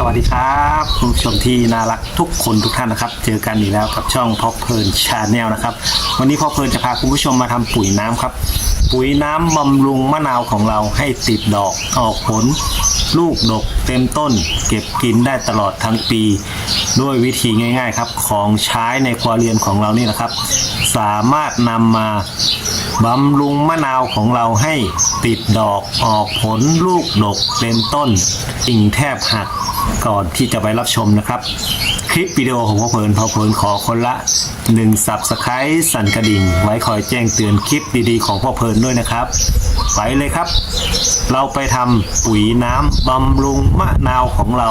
สวัสดีครับคุณผู้ชมที่น่ารักทุกคนทุกท่านนะครับ เจอกันอีกแล้วกับช่องพ่อเพลินชาแนลนะครับ วันนี้พ่อเพลินจะพาคุณผู้ชมมาทำปุ๋ยน้ำครับ ปุ๋ยน้ำบำรุงมะนาวของเราให้ติดดอกออกผล ลูกดกเต็มต้น เก็บกินได้ตลอดทั้งปี ด้วยวิธีง่าย ๆ ครับ ของใช้ในครัวเรือนของเรานี่นะครับ สามารถนำมา บำรุงมะนาวของเราให้ติดดอกออกผลลูกดกเต็มต้นกิ่งแทบหักก่อนที่จะไปรับชมนะครับ คลิปวิดีโอของพ่อเพลินพ่อเพลินขอคนละ1สับสไครต์สั่นกระดิ่ง ไว้คอยแจ้งเตือนคลิปดีๆ ของพ่อเพลินด้วยนะครับ ไปเลยครับ เราไปทำปุ๋ยน้ำบำรุงมะนาวของเรา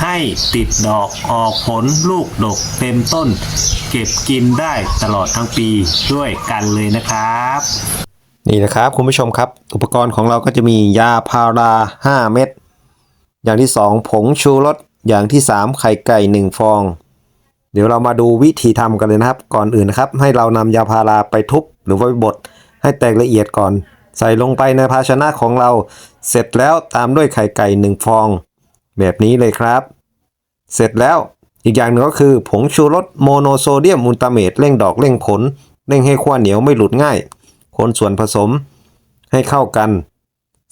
ให้ติดดอกออกผลลูกดกเต็มต้น เก็บกินได้ตลอดทั้งปีด้วยกันเลยนะครับ นี่นะครับคุณผู้ชมครับ อุปกรณ์ของเราก็จะมียาพารา 5 เม็ดอย่างที่ 2 ผงชูรสอย่างที่ 3 ไข่ไก่ 1 ฟอง เดี๋ยวเรามาดูวิธีทำกันเลยนะครับ ก่อนอื่นนะครับ ให้เรานำยาพาราไปทุบหรือว่าไปบดให้แตกละเอียดก่อน ใส่ลงไปในภาชนะของเรา เสร็จแล้วตามด้วยไข่ไก่ 1 ฟอง แบบนี้เลยครับ เสร็จแล้วอีกอย่างหนึ่งก็คือผงชูรสโมโนโซเดียมอุลตราเมตเร่งดอกเร่งผลเร่งให้ขั้วเหนียวไม่หลุดง่าย คนส่วนผสมให้เข้ากัน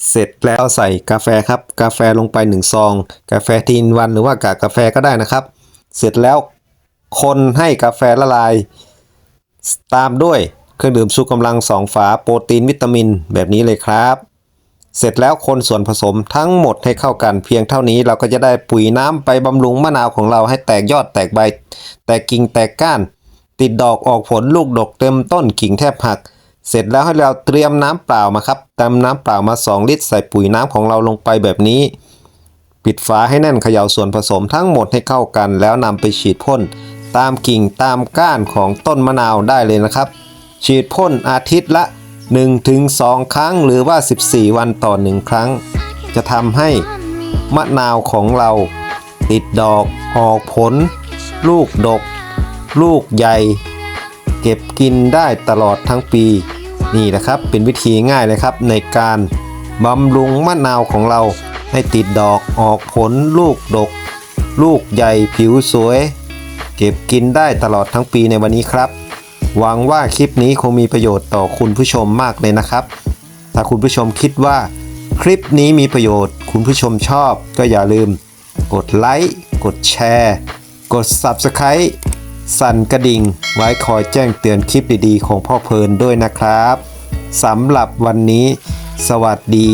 เสร็จแล้วใส่กาแฟครับ กาแฟลงไป1ซอง กาแฟทีนวันหรือว่ากากกาแฟก็ได้นะครับ เสร็จแล้วคนให้กาแฟละลาย ตามด้วยเครื่องดื่มชูกำลัง2ฝาโปรตีนวิตามินแบบนี้เลยครับ เสร็จแล้วคนส่วนผสมทั้งหมดให้เข้ากันเพียงเท่านี้เราก็จะได้ปุ๋ยน้ำไปบำรุงมะนาวของเราให้แตกยอดแตกใบ แตกกิ่งแตกก้าน ติดดอกออกผลลูกดกเต็มต้นกิ่งแทบหัก เสร็จแล้วให้เราเตรียมน้ำเปล่ามาครับเติมน้ำเปล่ามา 2 ลิตรใส่ปุ๋ยน้ำของเราลงไปแบบนี้ ปิดฝาให้แน่นเขย่าส่วนผสมทั้งหมดให้เข้ากัน แล้วนำไปฉีดพ่นตามกิ่งตามก้านของต้นมะนาวได้เลยนะครับ ฉีดพ่นอาทิตย์ละ 1-2 ครั้งหรือว่า 14 วันต่อ 1 ครั้ง จะทำให้มะนาวของเรา ติดดอกออกผล ลูกดก ลูกใหญ่ เก็บกินได้ตลอดทั้งปี นี่นะครับเป็นวิธีง่ายเลยครับในการบำรุงมะนาวของเราให้ติดดอกออกผล ลูกดก ลูกใหญ่ผิวสวย เก็บกินได้ตลอดทั้งปีในวันนี้ครับ หวังว่าคลิปนี้คงมีประโยชน์ต่อคุณผู้ชมมากเลยนะครับ ถ้าคุณผู้ชมคิดว่าคลิปนี้มีประโยชน์ คุณผู้ชมชอบก็อย่าลืม กดไลค์ กดแชร์ กด Subscribe สั่นกระดิ่ง ไว้คอยแจ้งเตือนคลิปดีๆ ของพ่อเพลินด้วยนะครับสำหรับวันนี้ สวัสดี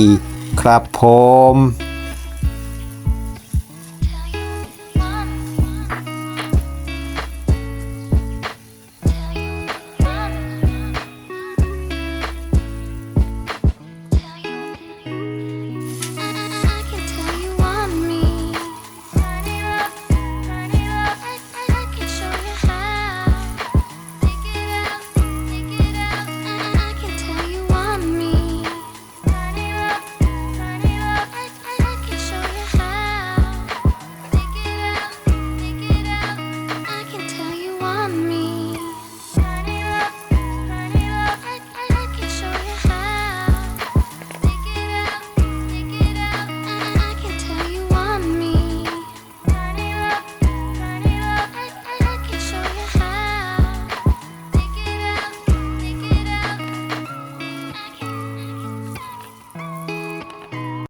ครับผม